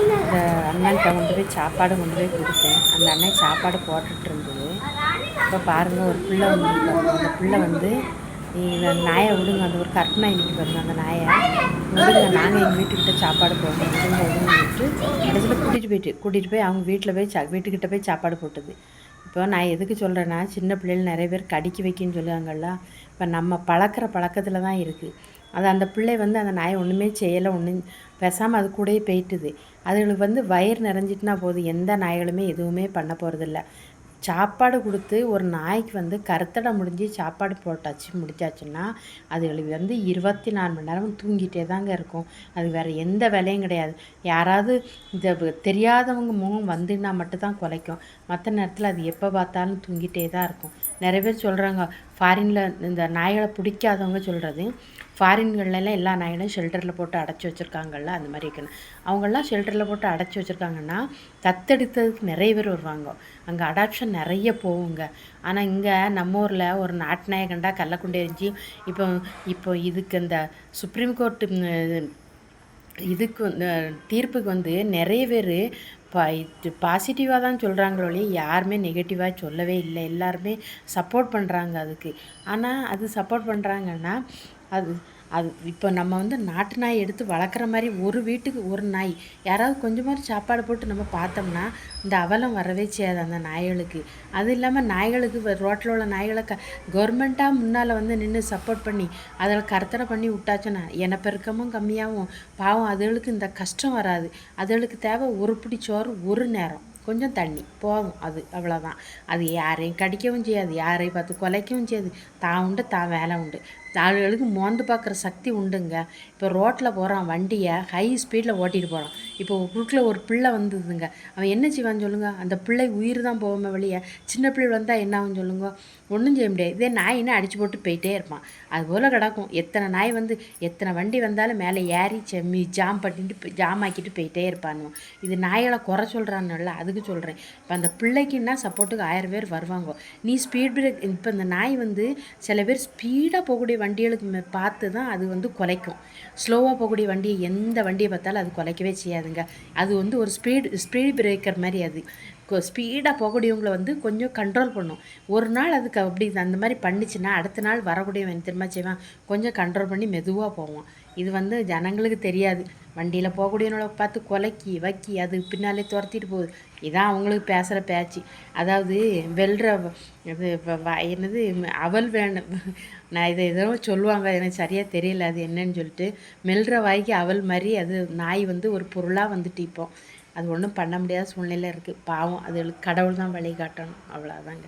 இந்த அண்ணன்கிட்ட கொண்டு போய் சாப்பாடு கொண்டு போய் கொடுத்தேன். அந்த அண்ணன் சாப்பாடு போட்டுட்டு இருந்தது. இப்போ பாருங்கள் ஒரு பிள்ளை வந்து அந்த பிள்ளை வந்து இந்த நாயை விடுங்க அந்த ஒரு கற்பனை இன்னைக்கு பாருங்க அந்த நாயை. விடுங்க நாங்கள் எங்கள் வீட்டுக்கிட்ட சாப்பாடு போடுறோம் விடுங்க விடுங்க கடைசியில் கூட்டிகிட்டு போயிட்டு கூட்டிகிட்டு போய் அவங்க வீட்டில் போய் சா வீட்டுக்கிட்ட போய் சாப்பாடு போட்டது. இப்போ நான் எதுக்கு சொல்கிறேன்னா சின்ன பிள்ளைகள் நிறைய பேர் கடிக்க வைக்கின்னு சொல்லுவாங்கள்ல இப்போ நம்ம பழக்கிற பழக்கத்தில் தான் இருக்குது அது அந்த பிள்ளை வந்து அந்த நாயை ஒன்றுமே செய்யலை ஒன்றும் பேசாமல் அது கூடயே போயிட்டுது. அதுகளுக்கு வந்து வயிறு நிறைஞ்சிட்டுனா போதும் எந்த நாய்களுமே எதுவுமே பண்ண போகிறதில்ல சாப்பாடு கொடுத்து ஒரு நாய்க்கு வந்து கருத்தடை முடிஞ்சு சாப்பாடு போட்டாச்சு முடிச்சாச்சுன்னா அதுகளுக்கு வந்து இருபத்தி நாலு மணி நேரம் தூங்கிட்டே தாங்க இருக்கும். அது வேறு எந்த வேலையும் கிடையாது. யாராவது இந்த தெரியாதவங்க முகம் வந்துன்னா மட்டும்தான் குலைக்கும். மற்ற நேரத்தில் அது எப்போ பார்த்தாலும் தூங்கிட்டே தான் இருக்கும். நிறைய பேர் சொல்கிறாங்க ஃபாரினில் இந்த நாய்களை பிடிக்காதவங்க சொல்கிறது ஃபாரின்கள்லாம் எல்லா நாயினும் ஷெல்டரில் போட்டு அடைச்சி வச்சுருக்காங்கல்ல அந்த மாதிரி இருக்கணும் அவங்கெல்லாம் ஷெல்டரில் போட்டு அடைச்சி வச்சுருக்காங்கன்னா தத்தெடுத்ததுக்கு நிறைய பேர் வருவாங்க. அங்கே அடாப்ஷன் நிறைய போகுங்க. ஆனால் இங்கே நம்ம ஊரில் ஒரு நாட்டு நாயை கண்டா இருந்துச்சு இப்போ இப்போ இதுக்கு இந்த சுப்ரீம் கோர்ட்டு இதுக்கு இந்த தீர்ப்புக்கு வந்து நிறைய பேர் பா இது பாசிட்டிவாக தான் சொல்கிறாங்களோ யாருமே நெகட்டிவாக சொல்லவே இல்லை. எல்லாருமே சப்போர்ட் பண்ணுறாங்க அதுக்கு. ஆனால் அது சப்போர்ட் பண்ணுறாங்கன்னா அது அது இப்போ நம்ம வந்து நாட்டு நாய் எடுத்து வளர்க்குற மாதிரி ஒரு வீட்டுக்கு ஒரு நாய் யாராவது கொஞ்சமாக சாப்பாடு போட்டு நம்ம பார்த்தோம்னா இந்த அவலம் வரவே செய்யாது அந்த நாய்களுக்கு. அது இல்லாமல் நாய்களுக்கு ரோட்டில் உள்ள நாய்களை க கவர்மெண்ட்டாக முன்னால் வந்து நின்று சப்போர்ட் பண்ணி அதில் கருத்தடை பண்ணி விட்டாச்சுன்னா இனப்பெருக்கமும் கம்மியாகும் பாவம் அதுகளுக்கு இந்த கஷ்டம் வராது. அதுகளுக்கு தேவை ஒரு பிடி சோறு ஒரு நேரம். கொஞ்சம் தண்ணி போதும் அது அவ்வளோதான் அது யாரையும் கடிக்கவும் செய்யாது யாரையும் பார்த்து குலைக்கவும் செய்யாது. தான் உண்டு தான் வேலை உண்டு. ஆளுகளுக்கு மோந்து பார்க்குற சக்தி உண்டுங்க. இப்போ ரோட்டில் போகிறான் வண்டியை ஹை ஸ்பீடில் ஓட்டிகிட்டு போகிறான். இப்போ குறுக்கில் ஒரு பிள்ளை வந்ததுங்க. அவன் என்ன செய்வான்னு சொல்லுங்கள் அந்த பிள்ளை உயிர் தான் போகாம வெளியே சின்ன பிள்ளை வந்தால் என்ன ஆகும் சொல்லுங்க? ஒன்றும் செய்ய முடியாது. இதே நாயினா அடித்து போட்டு போயிட்டே இருப்பான். அதுபோல் கிடக்கும். எத்தனை நாய் வந்து எத்தனை வண்டி வந்தாலும் மேலே ஏறி செம்மி ஜாம் பண்ணிட்டு ஜாம் ஆக்கிட்டு போயிட்டே இருப்பானு இது நாய்களை குறை சொல்கிறான்னுல அதுக்கு சொல்கிறேன் இப்போ அந்த பிள்ளைக்குன்னா சப்போர்ட்டுக்கு ஆயிரம் பேர் வருவாங்க. நீ ஸ்பீட் பிரேக் இப்போ இந்த நாய் வந்து சில பேர் ஸ்பீடாக போகக்கூடிய வண்டிகளுக்கு பார்த்து தான் அது வந்து குலைக்கும். ஸ்லோவாக போகக்கூடிய வண்டியை எந்த வண்டியை பார்த்தாலும் அது குலைக்கவே செய்யாதுங்க. அது வந்து ஒரு ஸ்பீடு ஸ்பீடு பிரேக்கர் மாதிரி அது. ஸ்பீடாக போகக்கூடியவங்களை வந்து கொஞ்சம் கண்ட்ரோல் பண்ணும். ஒரு நாள் அதுக்கு அப்படி அந்த மாதிரி பண்ணிச்சுன்னா அடுத்த நாள் வரக்கூடியவன் திரும்ப செய்வான். கொஞ்சம் கண்ட்ரோல் பண்ணி மெதுவாக போவான். இது வந்து ஜனங்களுக்கு தெரியாது. வண்டியில் போகக்கூடியவனோட பார்த்து கொலைக்கி வைக்கி அது பின்னாலே துரத்திட்டு போகுது. இதான் அவங்களுக்கு பேசுகிற பேச்சு. அதாவது வெல்ற இது என்னது அவல் வேணும் நான் இதை ஏதோ சொல்லுவாங்க எனக்கு சரியாக தெரியல அது என்னன்னு சொல்லிட்டு மெல்ற வாய்க்கு அவல் மாதிரி அது நாய் வந்து ஒரு பொருளாக வந்துட்டு இப்போ. அது ஒன்றும் பண்ண முடியாத சூழ்நிலை இருக்குது பாவம் அதுகளுக்கு கடவுள் தான் வழி காட்டணும் அவ்வளோதாங்க